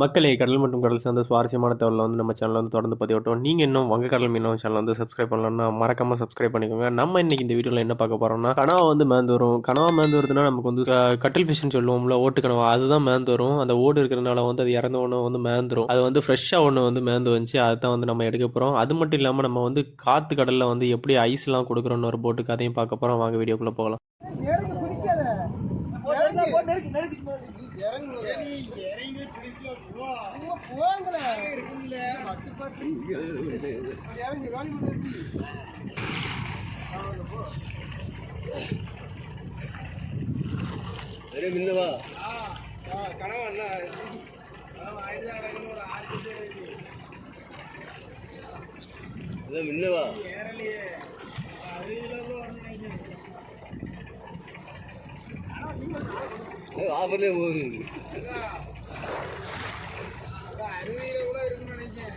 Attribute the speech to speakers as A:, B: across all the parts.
A: மக்களே கடல் மற்றும் கடல் சார்ந்த சுவாரஸ்யமான தகவலை வந்து நம்ம சேனலில் வந்து தொடர்ந்து பதிவிட்டோம் நீங்கள் இன்னும் வங்க கடல் மீனவன் சேனல் வந்து சப்ஸ்கிரைப் பண்ணலன்னா மறக்காம சப்ஸ்கிரைப் பண்ணிக்கோங்க. நம்ம இன்னைக்கு இந்த வீடியோவில் என்ன பார்க்க போறோம்னா கனவா வந்து மேந்து வரும் கனவா மேந்து வருதுன்னா நமக்கு வந்து கட்டில் ஃபிஷ்னு சொல்லுவோம்ல ஓட்டு கனவா. அதுதான் மேந்து வரும் அந்த ஓடு இருக்கிறனால வந்து அது இறந்த ஒன்று வந்து மேந்துரும். அது வந்து ஃப்ரெஷ்ஷாக ஒன்று வந்து மேந்து வந்துச்சு. அதுதான் வந்து நம்ம எடுக்க போகிறோம் அது மட்டும் இல்லாமல் நம்ம வந்து காற்று கடலில் வந்து எப்படி ஐஸ்லாம் கொடுக்குறோன்னு ஒரு போட்டுக்கு அதையும் பார்க்க போகிறோம் வாங்க வீடியோக்குள்ளே போகலாம்.
B: காலி பண்ணி கனவா இல்ல
C: ஆஃபர்லேயே போகுது
B: அருவியில கூட இருக்குன்னு நினைக்கிறேன்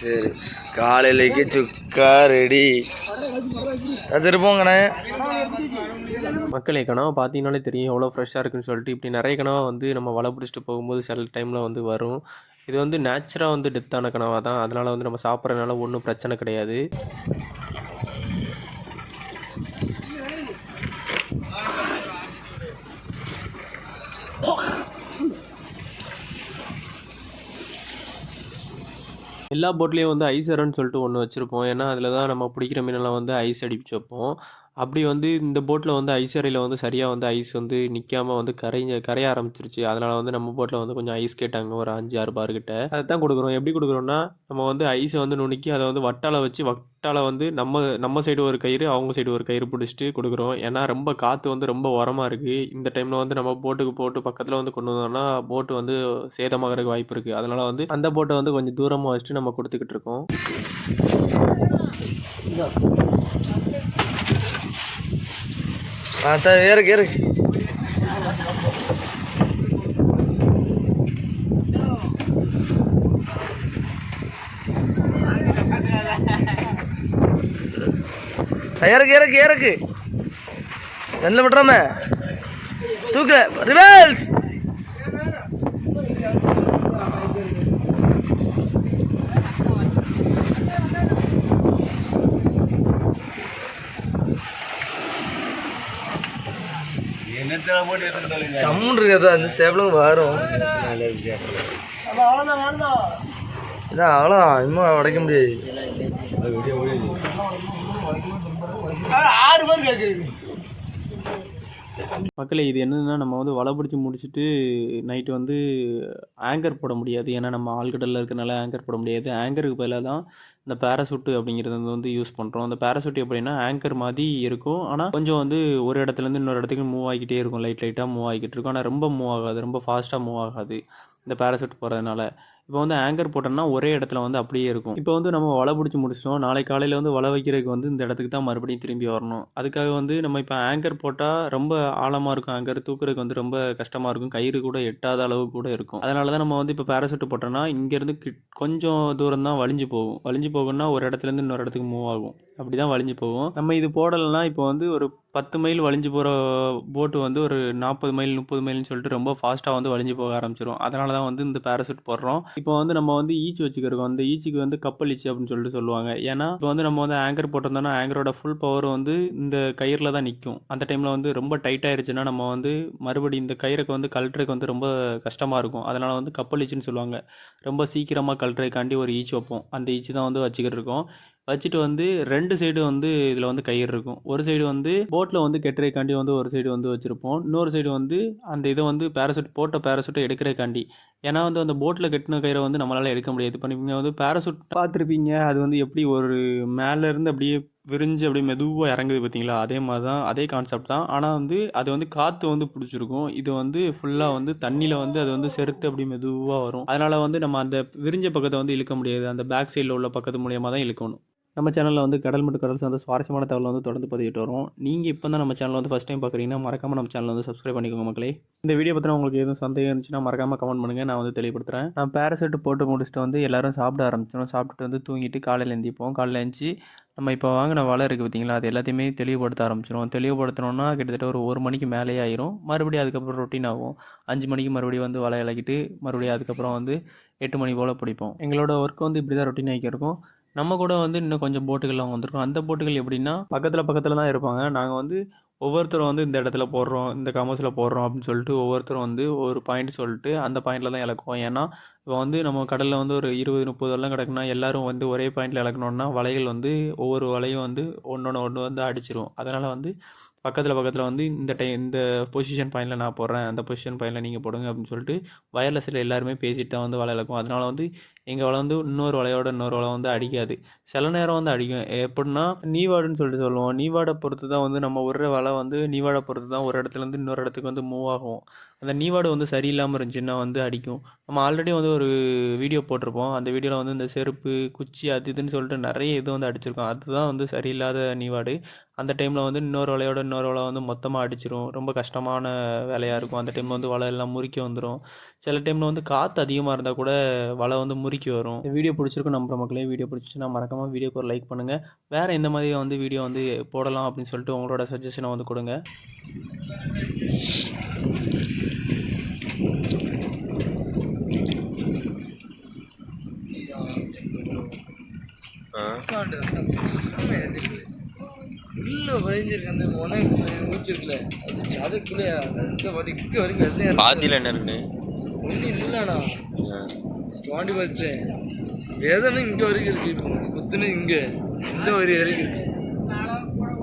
C: சரி காலையிலேக்கு சுக்கா ரெடி அது இருப்போங்கண்ணே
A: மக்களே கனவா பார்த்தீங்கனாலே தெரியும் எவ்வளோ ஃப்ரெஷ்ஷாக இருக்குன்னு சொல்லிட்டு இப்படி நிறைய கனவா வந்து நம்ம வலை பிடிச்சிட்டு போகும்போது சில டைமில் வந்து வரும். இது வந்து நேச்சுராக வந்து டெத்தான கனவா தான் அதனால் வந்து நம்ம சாப்பிட்றதுனால ஒன்றும் பிரச்சனை கிடையாது. எல்லா போட்லேயும் வந்து ஐஸ் அரன்னு சொல்லிட்டு ஒன்று வச்சுருப்போம். ஏன்னா அதில் தான் நம்ம பிடிக்கிற மீனெல்லாம் வந்து ஐஸ் அடிச்சு வைப்போம். அப்படி வந்து இந்த போட்டில் வந்து ஐஸ் அறையில் வந்து சரியாக வந்து ஐஸ் வந்து நிற்காம வந்து கரைஞ்ச கரைய ஆரம்பிச்சிருச்சு. அதனால் வந்து நம்ம போட்டில் வந்து கொஞ்சம் ஐஸ் கேட்டாங்க ஒரு அஞ்சு ஆறு பார் கிட்ட. அதை தான் கொடுக்குறோம். எப்படி கொடுக்குறோம்னா நம்ம வந்து ஐஸை வந்து நுணுக்கி அதை வந்து வட்டால வச்சு வட்டால வந்து நம்ம நம்ம சைடு ஒரு கயிறு அவங்க சைடு ஒரு கயிறு பிடிச்சிட்டு கொடுக்குறோம். ஏன்னா ரொம்ப காற்று வந்து ரொம்ப உரமாக இருக்குது இந்த டைமில் வந்து நம்ம போட்டுக்கு போட்டு பக்கத்தில் வந்து கொண்டு வந்தோம்னா போட்டு வந்து சேதமாகறதுக்கு வாய்ப்பு இருக்குது அதனால் வந்து அந்த போட்டை வந்து கொஞ்சம் தூரமாக வச்சுட்டு நம்ம கொடுத்துக்கிட்டு இருக்கோம்.
C: ஆ த ஏறுக்கு இறக்கு இறக்கு இறக்கு நல்ல விட்றாம தூக்க ரிவல்ஸ். சம்முன் இருக்கிறது அந்த சேவலும் வரும். இதான் அவ்வளோதான் இன்னும் உடைக்க முடியாது.
B: ஆறு பேர் கேட்குறீங்க
A: மக்களே இது என்னதுன்னா நம்ம வந்து வலை பிடிச்சி முடிச்சுட்டு நைட்டு வந்து ஆங்கர் போட முடியாது. ஏன்னா நம்ம ஆழ்கடலில் இருக்கிறனால ஆங்கர் போட முடியாது. ஆங்கருக்கு பதிலாக தான் இந்த பேராசூட்டு அப்படிங்கிறது வந்து வந்து யூஸ் பண்ணுறோம் அந்த பேராசூட் எப்படின்னா ஆங்கர் மாதிரி இருக்கும். ஆனால் கொஞ்சம் வந்து ஒரு இடத்துலேருந்து இன்னொரு இடத்துக்கு மூவ் ஆகிக்கிட்டே இருக்கும். லைட் லைட்டாக மூவ் ஆகிக்கிட்டு இருக்கும். ஆனால் ரொம்ப மூவ் ஆகாது. ரொம்ப ஃபாஸ்ட்டாக மூவ் ஆகாது. இந்த பேராசூட் போகிறதுனால இப்போ வந்து ஆங்கர் போட்டோம்னா ஒரே இடத்துல வந்து அப்படியே இருக்கும். இப்போ வந்து நம்ம வலை பிடிச்சி முடிச்சிட்டோம். நாளை காலையில் வந்து வலை வைக்கிறதுக்கு வந்து இந்த இடத்துக்கு தான் மறுபடியும் திரும்பி வரணும். அதுக்காக வந்து நம்ம இப்போ ஆங்கர் போட்டால் ரொம்ப ஆழமாக இருக்கும் ஆங்கர் தூக்குறதுக்கு வந்து ரொம்ப கஷ்டமாக இருக்கும். கயிறு கூட எட்டாத அளவு கூட இருக்கும். அதனால தான் நம்ம வந்து இப்போ பேராசூட் போட்டோம்னா இங்கேருந்து கிட் கொஞ்சம் தூரம் தான் வலிஞ்சு போகும். வலிஞ்சு போகும்னா ஒரு இடத்துலேருந்து இன்னொரு இடத்துக்கு மூவ் ஆகும். அப்படி தான் வலிஞ்சு போகும். நம்ம இது போடலைன்னா இப்போ வந்து ஒரு பத்து மைல் வலிஞ்சு போகிற போட்டு வந்து ஒரு நாற்பது மைல் முப்பது மைல்னு சொல்லிட்டு ரொம்ப ஃபாஸ்ட்டாக வந்து வலிஞ்சு போக ஆரம்பிச்சிடும் அதனால தான் வந்து இந்த பேராசூட் போடுறோம். இப்போ வந்து நம்ம வந்து ஈச்சி வச்சுக்கிறோம் அந்த ஈச்சிக்கு வந்து கப்பல் ஈச்சி அப்படின்னு சொல்லிட்டு சொல்லுவாங்க. ஏன்னா இப்போ வந்து நம்ம வந்து ஆங்கர் போட்டிருந்தோம்னா ஆங்கரோட ஃபுல் பவர் வந்து இந்த கயிறில் தான் நிற்கும் அந்த டைமில் வந்து ரொம்ப டைட் ஆயிருச்சுன்னா நம்ம வந்து மறுபடி இந்த கயிறுக்கு வந்து கழட்டுறதுக்கு வந்து ரொம்ப கஷ்டமாக இருக்கும். அதனால் வந்து கப்பல் ஈச்சின்னு சொல்லுவாங்க. ரொம்ப சீக்கிரமாக கழட்டுறதுக்காண்டி ஒரு ஈச்சி வைப்போம். அந்த ஈச்சி தான் வந்து வச்சுக்கிட்டு இருக்கோம். வச்சுட்டு வந்து ரெண்டு சைடு வந்து இதில் வந்து கயிறு இருக்கும். ஒரு சைடு வந்து போட்டில் வந்து கெட்டுறதுக்காண்டி வந்து ஒரு சைடு வந்து வச்சுருப்போம். இன்னொரு சைடு வந்து அந்த இதை வந்து பேராசூட் போட்ட பேராசூட்டை எடுக்கிறதுக்காண்டி. ஏன்னா வந்து அந்த போட்டில் கட்டின கயிறை வந்து நம்மளால் எடுக்க முடியாது. இப்போ நீங்கள் வந்து பேராசூட் பார்த்துருப்பீங்க. அது வந்து எப்படி ஒரு மேலேருந்து அப்படியே விரிஞ்சு அப்படியே மெதுவாக இறங்குது பார்த்தீங்களா? அதே மாதிரி தான் அதே கான்செப்ட் தான். ஆனால் வந்து அது வந்து காற்று வந்து பிடிச்சிருக்கும். இது வந்து ஃபுல்லாக வந்து தண்ணியில் வந்து அது வந்து செருத்து அப்படி மெதுவாக வரும். அதனால் வந்து நம்ம அந்த விரிஞ்ச பக்கத்தை வந்து இழுக்க முடியாது. அந்த பேக் சைடில் உள்ள பக்கத்து மூலியமாக தான் இழுக்கணும். நம்ம சேனலில் வந்து கடல் மற்றும் கடல் சார்ந்த சுவாரஸ்யமான தகவல் வந்து தொடர்ந்து பதிவிட்டு வரும். நீங்கள் இப்போ தான் நம்ம சேனல் வந்து ஃபஸ்ட் டைம் பார்க்குறீங்கன்னா மறக்காம நம்ம சேனல் வந்து சப்ஸ்கிரைப் பண்ணிக்கோங்க மக்களே. இந்த வீடியோ பற்றின உங்களுக்கு எதுவும் சந்தேகம் இருந்துச்சுன்னா மறக்காம கமெண்ட் பண்ணுங்கள் நான் வந்து தெளிவுபடுத்துறேன். நான் பேராசெட்டு போட்டு முடிச்சுட்டு வந்து எல்லாரும் சாப்பிட ஆரம்பிச்சிடும் சாப்பிட்டுட்டு வந்து தூங்கிட்டு காலையில் எழுந்திப்போம் காலையில் எழுந்துச்சி நம்ம இப்போ வாங்கின வலை இருக்குது பார்த்தீங்களா அது எல்லாத்தையுமே தெளிவுபடுத்த ஆரம்பிச்சிடும் தெளிவுபடுத்தணும்னா கிட்டத்தட்ட ஒரு ஒரு மணிக்கு மேலேயே ஆயிரும். மறுபடியும் அதுக்கப்புறம் ரொட்டீன் ஆகும். அஞ்சு மணிக்கு மறுபடியும் வந்து வலை இலக்கிட்டு மறுபடியும் அதுக்கப்புறம் வந்து எட்டு மணி போல் பிடிப்போம். எங்களோட ஒர்க் வந்து இப்படி தான் ரொட்டீன் ஆகியிருக்கும் நம்ம கூட வந்து இன்னும் கொஞ்சம் போட்டுகள்லாம் வந்திருக்கோம். அந்த போட்டுகள் எப்படின்னா பக்கத்தில் பக்கத்தில் தான் இருப்பாங்க. நாங்கள் வந்து ஒவ்வொருத்தரும் வந்து இந்த இடத்துல போடுறோம் இந்த கமர்ஸில் போடுறோம் அப்படின்னு சொல்லிட்டு ஒவ்வொருத்தரும் வந்து ஒரு பாயிண்ட் சொல்லிட்டு அந்த பாயிண்டில் தான் இழக்குவோம். ஏன்னா இப்போ வந்து நம்ம கடலில் வந்து ஒரு இருபது முப்பது வரலாம் கிடக்குன்னா எல்லாரும் வந்து ஒரே பாயிண்டில் இழக்கணுன்னா வலைகள் வந்து ஒவ்வொரு வலையும் வந்து ஒன்று ஒன்று வந்து அடிச்சிரும். அதனால் வந்து பக்கத்தில் பக்கத்தில் வந்து இந்த டை இந்த பொசிஷன் பாயிண்டில் நான் போடுறேன் அந்த பொசிஷன் பாயிண்டில் நீங்கள் போடுங்க அப்படின்னு சொல்லிட்டு வயர்லெஸில் எல்லாருமே பேசிட்டு தான் வந்து வலை இழக்கும். அதனால் வந்து எங்கள் வலை வந்து இன்னொரு வலையோட இன்னொரு வலை வந்து அடிக்காது. சில நேரம் வந்து அடிக்கும். எப்படின்னா நீவாடுன்னு சொல்லிட்டு சொல்லுவோம். நீவாடை பொறுத்து தான் வந்து நம்ம ஒரு வலை வந்து நீவாடை பொறுத்து தான் ஒரு இடத்துலேருந்து இன்னொரு இடத்துக்கு வந்து மூவ் ஆகும். அந்த நீவாடு வந்து சரியில்லாமல் இருந்துச்சுன்னா வந்து அடிக்கும். நம்ம ஆல்ரெடி வந்து ஒரு வீடியோ போட்டிருப்போம். அந்த வீடியோவில் வந்து இந்த செருப்பு குச்சி அது இதுன்னு சொல்லிட்டு நிறைய இது வந்து அடிச்சிருக்கோம். அதுதான் வந்து சரியில்லாத நீவாடு. அந்த டைமில் வந்து இன்னொரு வலையோட இன்னொரு வலை வந்து மொத்தமாக அடிச்சிரும். ரொம்ப கஷ்டமான வேலையாக இருக்கும். அந்த டைமில் வந்து வலை எல்லாம் முறிக்க வந்துடும் சில டைமில் வந்து காற்று அதிகமாக இருந்தால் கூட வலை வந்து முறுக்கி வரும். இந்த வீடியோ பிடிச்சிருக்கும் நம்புற மக்களே வீடியோ பிடிச்சிச்சுன்னா மறக்காமல் வீடியோக்கு ஒரு லைக் பண்ணுங்கள் வேறு எந்த மாதிரி வந்து வீடியோ வந்து போடலாம் அப்படின்னு சொல்லிட்டு உங்களோட சஜஷனை வந்து கொடுங்க.
C: உள்ள பதிஞ்சிருக்கு அந்த உணவு மூச்சிருக்குல அது சதைக்குள்ளே அந்த வடி இங்கே வரைக்கும் விஷயம்
D: பாதியில் என்ன இருக்குண்ணே
C: ஒன்றும் இல்லைண்ணா. தோண்டி வச்சேன். வேதனை இங்கே வரைக்கும் இருக்கு. இப்போ குத்துனது இங்கே. இந்த வரி வரைக்கும் இருக்கு.
B: நாளாக கூட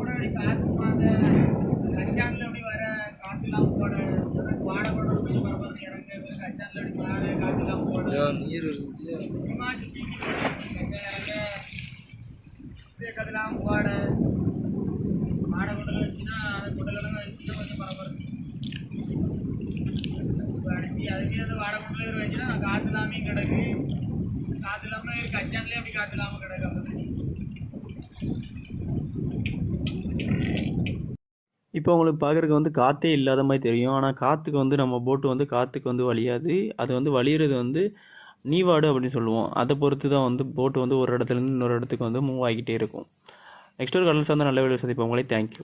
B: காற்று இல்லாமல் கிடக்கு காற்று இல்லாமல் கச்சான்லேயே அப்படி காற்று இல்லாமல் கிடக்கு
A: இப்போ உங்களுக்கு பார்க்குறக்கு வந்து காற்றே இல்லாத மாதிரி தெரியும். ஆனால் காற்றுக்கு வந்து நம்ம போட்டு வந்து காற்றுக்கு வந்து வழியாது அது வந்து வழியிறது வந்து நீவாடு அப்படின்னு சொல்லுவோம். அதை பொறுத்து தான் வந்து போட்டு வந்து ஒரு இடத்துலேருந்து இன்னொரு இடத்துக்கு வந்து மூவ் ஆகிக்கிட்டே இருக்கும். நெக்ஸ்ட் ஒரு கடல் சார்ந்த நல்ல வேலை சந்திப்பவங்களே உங்களே தேங்க்யூ